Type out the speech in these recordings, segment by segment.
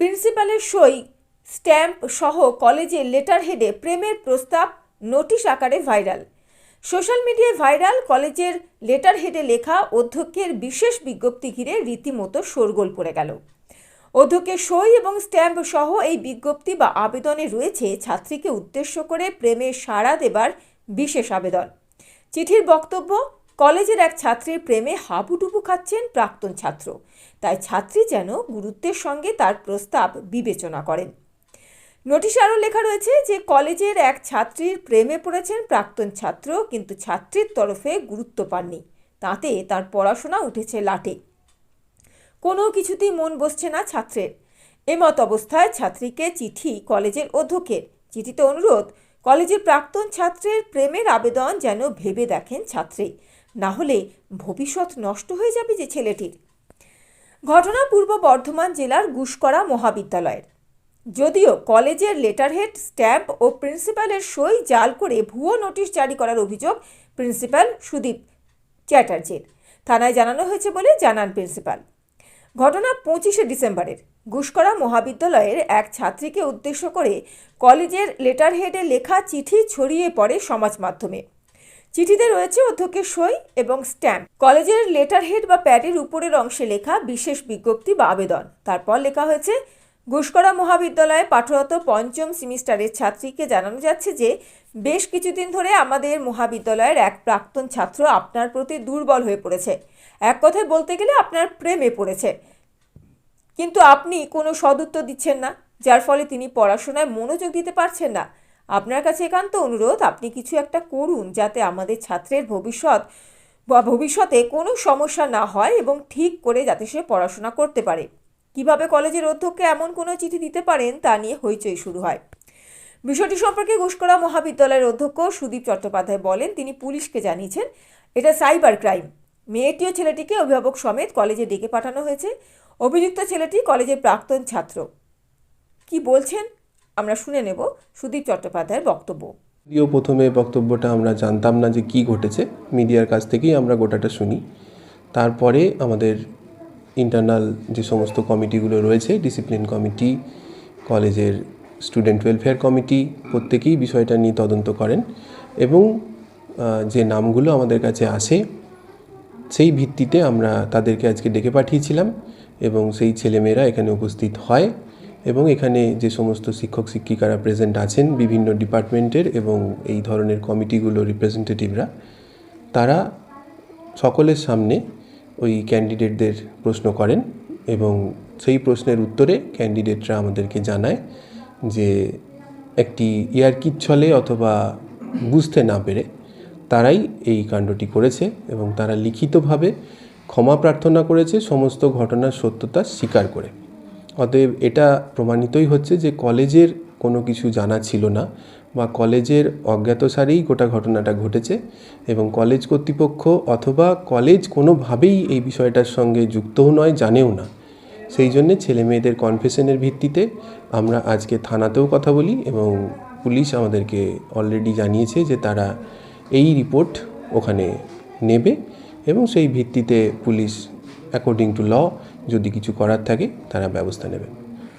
প্রিন্সিপালের সই, স্ট্যাম্প সহ কলেজের লেটার হেডে প্রেমের প্রস্তাব, নোটিশ আকারে ভাইরাল। সোশ্যাল মিডিয়ায় ভাইরাল কলেজের লেটার হেডে লেখা অধ্যক্ষের বিশেষ বিজ্ঞপ্তি ঘিরে রীতিমতো শোরগোল পড়ে গেল। অধ্যক্ষের সই এবং স্ট্যাম্প সহ এই বিজ্ঞপ্তি বা আবেদনে রয়েছে ছাত্রীকে উদ্দেশ্য করে প্রেমে সাড়া দেবার বিশেষ আবেদন। চিঠির বক্তব্য কলেজের এক ছাত্রীর প্রেমে হাবুডুবু খাচ্ছেন প্রাক্তন ছাত্র। তাই ছাত্রী যেন গুরুত্বের সঙ্গে তার প্রস্তাব বিবেচনা করেন। নোটিশে আরও লেখা রয়েছে যে, কলেজের এক ছাত্রীর প্রেমে পড়েছেন প্রাক্তন ছাত্র, কিন্তু ছাত্রীর তরফে গুরুত্ব পাননি। তাতে তার পড়াশোনা উঠেছে লাটে। কোনো কিছুতেই মন বসছে না ছাত্রের। এমত অবস্থায় ছাত্রীকে চিঠি কলেজের অধ্যক্ষের। চিঠিতে অনুরোধ, কলেজের প্রাক্তন ছাত্রের প্রেমের আবেদন যেন ভেবে দেখেন ছাত্রী। না হলে ভবিষ্যৎ নষ্ট হয়ে যাবে যে ছেলেটির। ঘটনা পূর্ব বর্ধমান জেলার গুসকরা মহাবিদ্যালয়ের। যদিও কলেজের লেটারহেড স্ট্যাম্প ও প্রিন্সিপালের সই জাল করে ভুয়ো নোটিশ জারি করার অভিযোগ প্রিন্সিপাল সুদীপ চ্যাটার্জির। থানায় জানানো হয়েছে বলে জানান প্রিন্সিপাল ঘটনা পঁচিশে ডিসেম্বরের। গুসকরা মহাবিদ্যালয়ের এক ছাত্রীকে উদ্দেশ্য করে কলেজের লেটারহেডে লেখা চিঠি ছড়িয়ে পড়ে সমাজ মাধ্যমে। চিঠিতে রয়েছে অধ্যক্ষের সই এবং স্ট্যাম্প। কলেজের লেটারহেড বা প্যাডের উপরের অংশে লেখা বিশেষ বিজ্ঞপ্তি বা আবেদন। তারপর লেখা হয়েছে, গুসকরা মহাবিদ্যালয়ে পাঠরত পঞ্চম সেমিস্টারের ছাত্রীকে জানানো যাচ্ছে যে, বেশ কিছুদিন ধরে আমাদের মহাবিদ্যালয়ের এক প্রাক্তন ছাত্র আপনার প্রতি দুর্বল হয়ে পড়েছে। এক কথায় বলতে গেলে আপনার প্রেমে পড়েছে। কিন্তু আপনি কোনো সদুত্তর দিচ্ছেন না, যার ফলে তিনি পড়াশোনায় মনোযোগ দিতে পারছেন না। আপনার কাছে একান্ত অনুরোধ, আপনি কিছু একটা করুন যাতে আমাদের ছাত্রের ভবিষ্যৎ বা ভবিষ্যতে কোনো সমস্যা না হয় এবং ঠিক করে যাতে সে পড়াশোনা করতে পারে। কীভাবে কলেজের অধ্যক্ষকে এমন কোনো চিঠি দিতে পারেন তা নিয়ে হইচই শুরু হয়। বিষয়টি সম্পর্কে ঘুষকরা মহাবিদ্যালয়ের অধ্যক্ষ সুদীপ চট্টোপাধ্যায় বলেন, তিনি পুলিশকে জানিয়েছেন, এটা সাইবার ক্রাইম। মেয়েটি ও ছেলেটিকে অভিভাবক সমেত কলেজে ডেকে পাঠানো হয়েছে। অভিযুক্ত ছেলেটি কলেজের প্রাক্তন ছাত্র। কি বলছেন? আমরা শুনে নেব সুদীপ চট্টোপাধ্যায়ের বক্তব্য। যদিও প্রথমে বক্তব্যটা আমরা জানতাম না যে কি ঘটেছে, মিডিয়ার কাছ থেকেই আমরা গোটাটা শুনি। তারপরে আমাদের ইন্টারনাল যে সমস্ত কমিটিগুলো রয়েছে ডিসিপ্লিন কমিটি কলেজের স্টুডেন্ট ওয়েলফেয়ার কমিটি প্রত্যেকেই বিষয়টা নিয়ে তদন্ত করেন এবং যে নামগুলো আমাদের কাছে আসে সেই ভিত্তিতে আমরা তাদেরকে আজকে ডেকে পাঠিয়েছিলাম এবং সেই ছেলেমেয়েরা এখানে উপস্থিত হয়। এবং এখানে যে সমস্ত শিক্ষক শিক্ষিকারা প্রেজেন্ট আছেন বিভিন্ন ডিপার্টমেন্টের এবং এই ধরনের কমিটিগুলো রিপ্রেজেন্টেটিভরা তারা সকলের সামনে ওই ক্যান্ডিডেটদের প্রশ্ন করেন এবং সেই প্রশ্নের উত্তরে ক্যান্ডিডেটরা আমাদেরকে জানায় যে একটি ইয়ারকির ছলে অথবা বুঝতে না পেরে তারাই এই কাণ্ডটি করেছে এবং তারা লিখিতভাবে ক্ষমা প্রার্থনা করেছে, সমস্ত ঘটনার সত্যতা স্বীকার করে। অতএব এটা প্রমাণিতই হচ্ছে যে কলেজের কোনো কিছু জানা ছিল না বা কলেজের অজ্ঞাতসারেই গোটা ঘটনাটা ঘটেছে এবং কলেজ কর্তৃপক্ষ অথবা কলেজ কোনোভাবেই এই বিষয়টার সঙ্গে যুক্তও নয়, জানেও না। সেই জন্যে ছেলে মেয়েদের কনফেশনের ভিত্তিতে আমরা আজকে থানাতেও কথা বলি এবং পুলিশ আমাদেরকে অলরেডি জানিয়েছে যে তারা এই রিপোর্ট ওখানে নেবে এবং সেই ভিত্তিতে পুলিশ অ্যাকর্ডিং টু ল যদি কিছু করার থাকে, তারা ব্যবস্থা নেবে।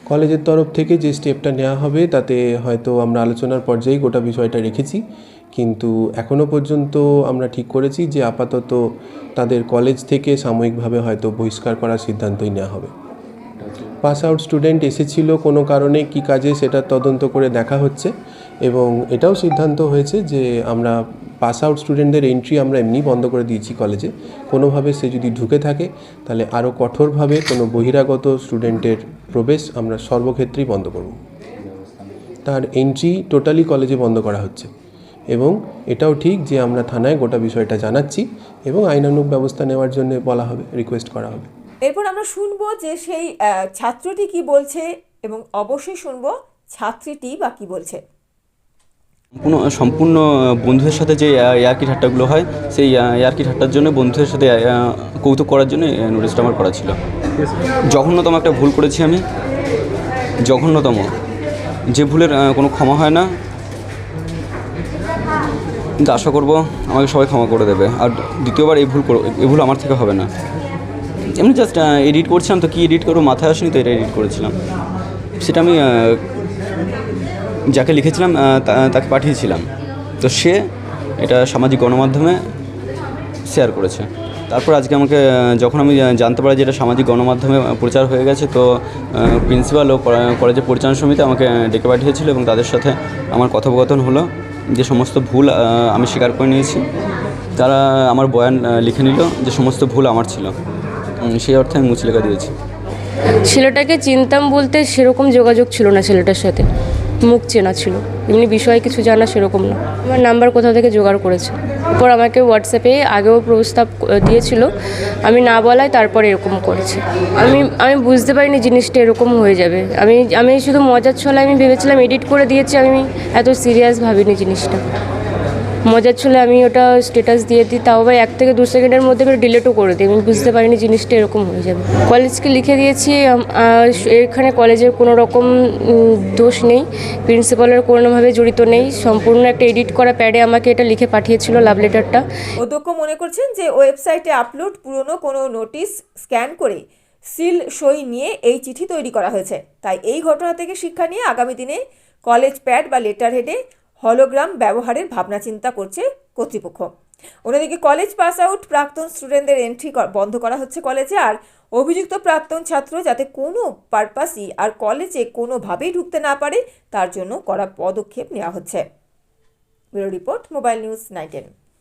কলেজের তরফ থেকে যে স্টেপটা নেওয়া হবে, তাতে হয়তো আমরা আলোচনার পর্যায়ে গোটা বিষয়টা রেখেছি। কিন্তু এখনও পর্যন্ত আমরা ঠিক করেছি যে আপাতত তাদের কলেজ থেকে সাময়িকভাবে হয়তো বহিষ্কার করার সিদ্ধান্তই নেওয়া হবে। পাস আউট স্টুডেন্ট এসেছিল কোনো কারণে কি কাজে সেটা তদন্ত করে দেখা হচ্ছে এবং এটাও সিদ্ধান্ত হয়েছে যে আমরা পাস আউট স্টুডেন্টদের এন্ট্রি আমরা এমনি বন্ধ করে দিয়েছি কলেজে কোনোভাবে সে যদি ঢুকে থাকে, তাহলে আরও কঠোরভাবে কোনো বহিরাগত স্টুডেন্টের প্রবেশ আমরা সর্বক্ষেত্রেই বন্ধ করব। তার এন্ট্রি টোটালি কলেজে বন্ধ করা হচ্ছে। এবং এটাও ঠিক যে আমরা থানায় গোটা বিষয়টা জানাচ্ছি এবং আইনানুগ ব্যবস্থা নেওয়ার জন্য বলা হবে রিকোয়েস্ট করা হবে। এরপর আমরা শুনব যে সেই ছাত্রটি কি বলছে এবং অবশ্যই শুনব ছাত্রীটি বা কি বলছে। সম্পূর্ণ সম্পূর্ণ বন্ধুদের সাথে যে ইয়ার্কি ঠাট্টাগুলো হয়, সেই ইয়ার্কি ঠাট্টার জন্য বন্ধুদের সাথে কৌতুক করার জন্য এই নোটিশটা আমার করা ছিল। জঘন্যতম একটা ভুল করেছি আমি। জঘন্যতম। যে ভুলের কোনো ক্ষমা হয় না। কিন্তু আশা করব আমাকে সবাই ক্ষমা করে দেবে। আর দ্বিতীয়বার এই ভুল এই ভুল আমার থেকে হবে না। এমনি জাস্ট এডিট করছিলাম তো কী এডিট করব? মাথায় আসেনি তো এটা এডিট করেছিলাম। সেটা আমি যাকে লিখেছিলাম তাকে পাঠিয়েছিলাম। তো সে এটা সামাজিক গণমাধ্যমে শেয়ার করেছে। তারপর আজকে আমাকে যখন আমি জানতে পারি যে এটা সামাজিক গণমাধ্যমে প্রচার হয়ে গেছে, তো প্রিন্সিপাল ও কলেজের পরিচালনা সমিতি আমাকে ডেকে পাঠিয়েছিল এবং তাদের সাথে আমার কথোপকথন হলো যে সমস্ত ভুল আমি স্বীকার করে নিয়েছি। তারা আমার বয়ান লিখে নিল যে সমস্ত ভুল আমার ছিল। সেই অর্থে আমি মুচলেখা দিয়েছি। ছেলেটাকে চিনতাম বলতে সেরকম যোগাযোগ ছিল না ছেলেটার সাথে। মুখ চেনা ছিল। এমনি বিষয়ে কিছু জানা সেরকম না। আমার নাম্বার কোথাও থেকে জোগাড় করেছে। এরপর আমাকে হোয়াটসঅ্যাপে আগেও প্রস্তাব দিয়েছিল। আমি না বলায় তারপর এরকম করেছে। আমি আমি বুঝতে পারিনি জিনিসটা এরকম হয়ে যাবে। আমি আমি শুধু মজার ছলে আমি ভেবেছিলাম এডিট করে দিয়েছি। আমি এত সিরিয়াস ভাবিনি জিনিসটা। মজার ছলে আমি ওটা স্ট্যাটাস দিয়ে দিই, তাও আবার এক থেকে দু সেকেন্ডের মধ্যে আমি ডিলেটও করে দিই, আমি বুঝতে পারিনি জিনিসটা এরকম হয়ে যাবে। কলেজকে লিখে দিয়েছি এখানে কলেজের কোনো রকম দোষ নেই প্রিন্সিপালের কোনোভাবে জড়িত নেই, সম্পূর্ণ একটা এডিট করা প্যাডে আমাকে এটা লিখে পাঠিয়েছিল লাভ লেটারটা অধ্যক্ষ মনে করছেন যে ওয়েবসাইটে আপলোড পুরনো কোনো নোটিশ স্ক্যান করে সিল সই নিয়ে এই চিঠি তৈরি করা হয়েছে। তাই এই ঘটনা থেকে শিক্ষা নিয়ে আগামী দিনে কলেজ প্যাড বা লেটার হেডে হলোগ্রাম ব্যবহারের ভাবনা চিন্তা করছে কর্তৃপক্ষ। অন্যদিকে কলেজ পাস আউট প্রাক্তন স্টুডেন্টদের এন্ট্রি বন্ধ করা হচ্ছে কলেজে, আর অভিযুক্ত প্রাক্তন ছাত্র যাতে কোনো পারপাসই আর কলেজে কোনোভাবেই ঢুকতে না পারে, তার জন্য করা পদক্ষেপ নেওয়া হচ্ছে। Bureau report, mobile news nineteen